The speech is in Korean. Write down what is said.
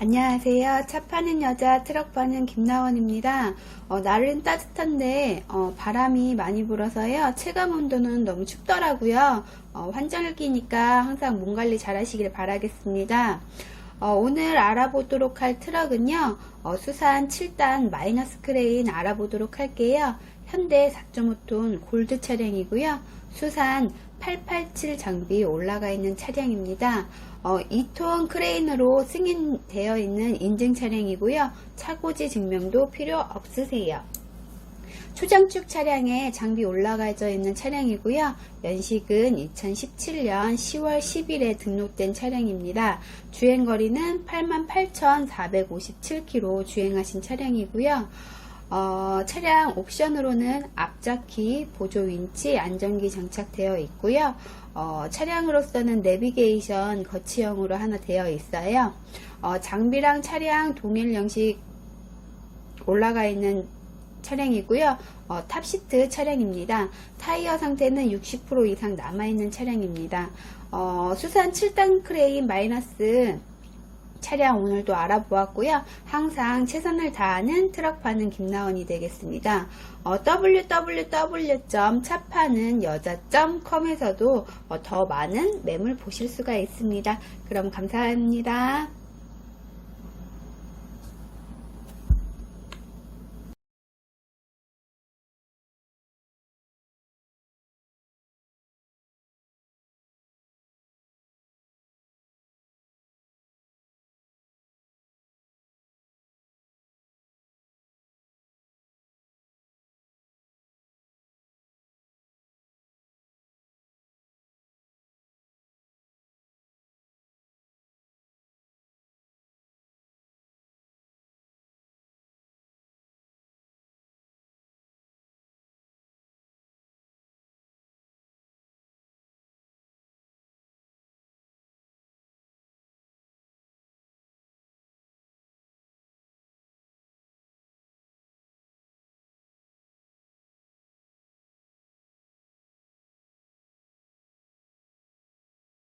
안녕하세요. 차 파는 여자, 트럭 파는 김나원입니다. 어, 날은 따뜻한데 어, 바람이 많이 불어서요. 체감 온도는 너무 춥더라고요. 어, 환절을 끼니까 항상 몸 관리 잘 하시길 바라겠습니다. 어, 오늘 알아보도록 할 트럭은요. 어, 수산 7단 마이너스 크레인 알아보도록 할게요. 현대 4.5톤 골드 차량이고요. 수산 887 장비 올라가 있는 차량입니다. 어, 2톤 크레인으로 승인되어 있는 인증 차량이고요. 차고지 증명도 필요 없으세요. 초장축 차량에 장비 올라가져 있는 차량이고요. 연식은 2017년 10월 10일에 등록된 차량입니다. 주행거리는 88,457km 주행하신 차량이고요. 어, 차량 옵션으로는 앞자키, 보조 윈치, 안전기 장착되어 있고요. 어, 차량으로서는 내비게이션 거치형으로 하나 되어 있어요. 어, 장비랑 차량 동일 형식 올라가 있는 차량이고요. 어, 탑시트 차량입니다. 타이어 상태는 60% 이상 남아있는 차량입니다. 어, 수산 7단 크레인 마이너스 차량 오늘도 알아보았고요. 항상 최선을 다하는 트럭 파는 김나원이 되겠습니다. 어, www.차파는 여자.com에서도 어, 더 많은 매물 보실 수가 있습니다. 그럼 감사합니다.